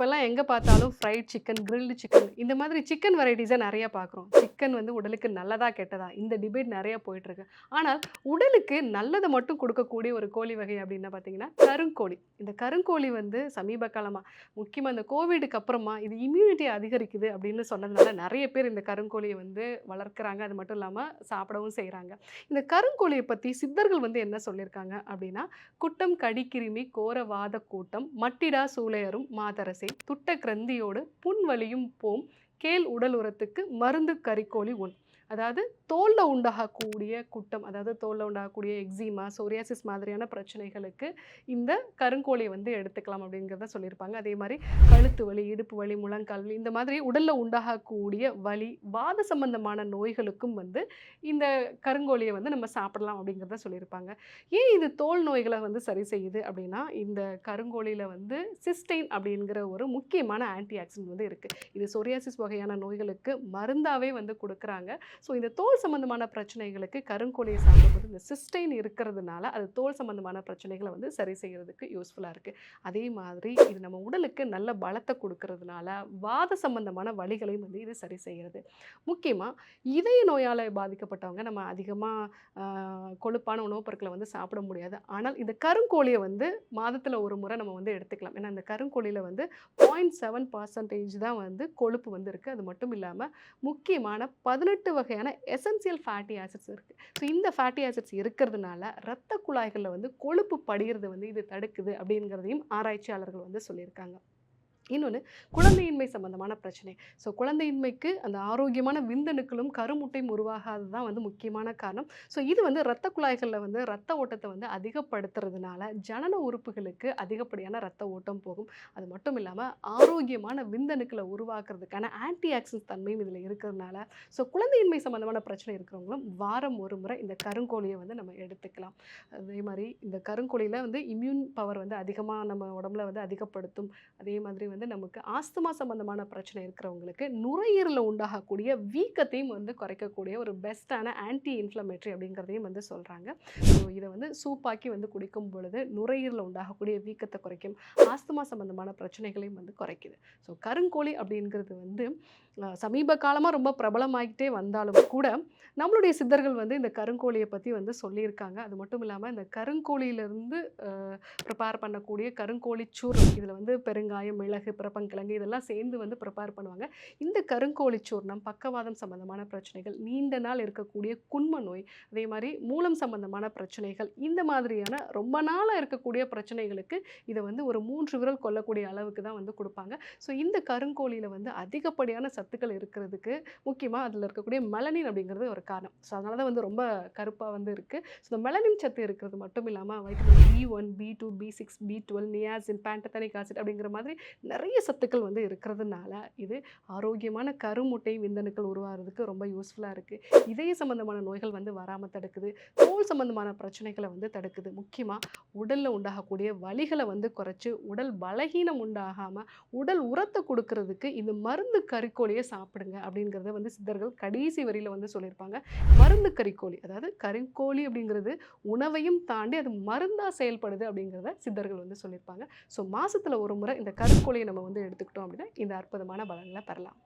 இப்போல்லாம் எங்கே பார்த்தாலும் ஃப்ரைட் சிக்கன் கிரில்டு சிக்கன் இந்த மாதிரி சிக்கன் வெரைட்டிஸை நிறைய பார்க்குறோம். சிக்கன் வந்து உடலுக்கு நல்லதா கெட்டதா? இந்த டிபேட் நிறைய போயிட்டுருக்கு. ஆனால் உடலுக்கு நல்லதை மட்டும் கொடுக்கக்கூடிய ஒரு கோழி வகை அப்படின்னா பார்த்தீங்கன்னா கருங்கோழி. இந்த கருங்கோழி வந்து சமீப காலமாக முக்கியமாக இந்த கோவிடுக்கு அப்புறமா இது இம்யூனிட்டி அதிகரிக்குது அப்படின்னு சொன்னதுனால நிறைய பேர் இந்த கருங்கோழியை வந்து வளர்க்குறாங்க. அது மட்டும் இல்லாமல் சாப்பிடவும் செய்கிறாங்க இந்த கருங்கோழியை பற்றி சித்தர்கள் வந்து என்ன சொல்லியிருக்காங்க அப்படின்னா குட்டம் கடிக்கிருமி கோரவாத கூட்டம் மட்டிடா சூளையரும் மாதரசை துட்ட கிரந்தியோடு புண்வலியும் போம். கேள் உடல் உரத்துக்கு மருந்து கறிக்கோழி உண். அதாவது தோலில் உண்டாகக்கூடிய குட்டம் அதாவது தோலில் உண்டாகக்கூடிய எக்ஸிமா சோரியாசிஸ் மாதிரியான பிரச்சனைகளுக்கு இந்த கருங்கோழியை வந்து எடுத்துக்கலாம் அப்படிங்கிறத சொல்லியிருப்பாங்க. அதே மாதிரி கழுத்து வலி இடுப்பு வலி முழங்கால் வலி இந்த மாதிரி உடலில் உண்டாகக்கூடிய வலி வாத சம்பந்தமான நோய்களுக்கும் வந்து இந்த கருங்கோழியை வந்து நம்ம சாப்பிடலாம் அப்படிங்கிறத சொல்லியிருப்பாங்க. ஏன் இது தோல் நோய்களை வந்து சரி செய்யுது அப்படின்னா இந்த கருங்கோழியில் வந்து சிஸ்டைன் அப்படிங்கிற ஒரு முக்கியமான ஆன்டி ஆக்சிடென்ட் வந்து இருக்குது இது சொரியாசிஸ் வகையான நோய்களுக்கு மருந்தாகவே வந்து கொடுக்குறாங்க. ஸோ இந்த தோல் சம்பந்தமான பிரச்சனைகளுக்கு கருங்கோழியை சாப்பிடும்போது இந்த சிஸ்டைன் இருக்கிறதுனால அது தோல் சம்பந்தமான பிரச்சனைகளை வந்து சரி செய்கிறதுக்கு யூஸ்ஃபுல்லாக இருக்குது அதே மாதிரி இது நம்ம உடலுக்கு நல்ல பலத்தை கொடுக்கறதுனால வாத சம்பந்தமான வழிகளையும் வந்து இது சரி செய்கிறது முக்கியமாக இதய நோயால் பாதிக்கப்பட்டவங்க நம்ம அதிகமாக கொழுப்பான உணவுப் பொருட்களை வந்து சாப்பிட முடியாது. ஆனால் இந்த கருங்கோழியை வந்து மாதத்தில் ஒரு முறை நம்ம வந்து எடுத்துக்கலாம். ஏன்னா இந்த கருங்கோழியில் வந்து பாயிண்ட் செவன் பர்சன்டேஜ் தான் வந்து கொழுப்பு வந்து இருக்குது அது மட்டும் இல்லாமல் முக்கியமான பதினெட்டு வகையான எசென்சியல் ஃபேட்டி ஆசிட்ஸ் இருக்குது ஸோ இந்த ஃபேட்டி ஆசிட்ஸ் இருக்கிறதுனால ரத்த குழாய்களில் வந்து கொழுப்பு படிகிறது வந்து இது தடுக்குது அப்படிங்கிறதையும் ஆராய்ச்சியாளர்கள் வந்து சொல்லியிருக்காங்க. இன்னொன்று குழந்தையின்மை சம்பந்தமான பிரச்சனை. ஸோ குழந்தையின்மைக்கு அந்த ஆரோக்கியமான விந்தணுக்களும் கருமுட்டையும் உருவாகாதது தான் வந்து முக்கியமான காரணம். ஸோ இது வந்து இரத்த குழாய்களில் வந்து ரத்த ஓட்டத்தை வந்து அதிகப்படுத்துறதுனால ஜனன உறுப்புகளுக்கு அதிகப்படியான ரத்த ஓட்டம் போகும். அது மட்டும் இல்லாமல் ஆரோக்கியமான விந்தணுக்களை உருவாக்குறதுக்கான ஆன்டி ஆக்சிடென்ட் தன்மையும் இதில் இருக்கிறதுனால ஸோ குழந்தையின்மை சம்பந்தமான பிரச்சனை இருக்கிறவங்களும் வாரம் ஒரு முறை இந்த கருங்கோழியை வந்து நம்ம எடுத்துக்கலாம். அதே மாதிரி இந்த கருங்கோழியில் வந்து இம்யூன் பவர் வந்து அதிகமாக நம்ம உடம்புல வந்து அதிகப்படுத்தும். அதே மாதிரி வந்து நமக்கு ஆஸ்துமா சம்பந்தமான பிரச்சனை இருக்கிறவங்களுக்கு நுரையீரலில் உண்டாகக்கூடிய வீக்கத்தையும் வந்து குறைக்கக்கூடிய ஒரு பெஸ்ட்டான ஆன்டி இன்ஃப்ளமேட்ரி அப்படிங்கிறதையும் வந்து சொல்கிறாங்க ஸோ இதை வந்து சூப்பாக்கி வந்து குடிக்கும் பொழுது நுரையீரலில் உண்டாகக்கூடிய வீக்கத்தை குறைக்கும் ஆஸ்துமா சம்பந்தமான பிரச்சனைகளையும் வந்து குறைக்குது. ஸோ கருங்கோழி அப்படிங்கிறது வந்து சமீப காலமாக ரொம்ப பிரபலமாகிட்டே வந்தாலும் கூட நம்மளுடைய சித்தர்கள் வந்து இந்த கருங்கோழியை பற்றி வந்து சொல்லியிருக்காங்க. அது மட்டும் இல்லாமல் இந்த கருங்கோழியிலேருந்து ப்ரிப்பேர் பண்ணக்கூடிய கருங்கோழி சூர்ணம் இதில் வந்து பெருங்காயம் மிளகு பிறப்பங்கிழங்கு இதெல்லாம் சேர்ந்து வந்து ப்ரிப்பேர் பண்ணுவாங்க. இந்த கருங்கோழி சூர்ணம் பக்கவாதம் சம்பந்தமான பிரச்சனைகள் நீண்ட நாள் இருக்கக்கூடிய குண்ம நோய் அதே மாதிரி மூலம் சம்பந்தமான பிரச்சனைகள் இந்த மாதிரியான ரொம்ப நாளாக இருக்கக்கூடிய பிரச்சனைகளுக்கு இதை வந்து ஒரு மூன்று விரல் கொல்லக்கூடிய அளவுக்கு தான் வந்து கொடுப்பாங்க. ஸோ இந்த கருங்கோழியில் வந்து அதிகப்படியான சத்துக்கள் இருக்கிறதுக்கு முக்கியமாக அதில் இருக்கக்கூடிய மெலனின் அப்படிங்கிறது ஒரு காரணம். ஸோ அதனால தான் வந்து ரொம்ப கருப்பாக வந்து இருக்குது ஸோ இந்த மெலனின் சத்து இருக்கிறது மட்டும் இல்லாமல் vitamin B one B two B six B twelve niacin pantothenic acid அப்படிங்கிற மாதிரி நிறைய சத்துக்கள் வந்து இருக்கிறதுனால இது ஆரோக்கியமான கருமுட்டை விந்தணுக்கள் உருவாகிறதுக்கு ரொம்ப யூஸ்ஃபுல்லாக இருக்குது இதய சம்பந்தமான நோய்கள் வந்து வராமல் தடுக்குது. தோல் சம்பந்தமான பிரச்சனைகளை வந்து தடுக்குது. முக்கியமாக உடலில் உண்டாகக்கூடிய வலிகளை வந்து குறைச்சி உடல் பலகீனம் உண்டாகாமல் உடல் உரத்தை கொடுக்கறதுக்கு இந்த மருந்து கறிக்கோழியை சாப்பிடுங்க அப்படிங்கிறத வந்து சித்தர்கள் கடைசி வரியில் வந்து சொல்லியிருப்பாங்க. மருந்து கறிக்கோழி அதாவது கறிக்கோழி அப்படிங்கிறது உணவையும் தாண்டி அது மருந்தாக செயல்படுது அப்படிங்கிறத சித்தர்கள் வந்து சொல்லியிருப்பாங்க. ஸோ மாதத்தில் ஒரு முறை இந்த நம்ம வந்து எடுத்துக்கிட்டோம் அப்படின்னா இந்த அற்புதமான பலன்களை பெறலாம்.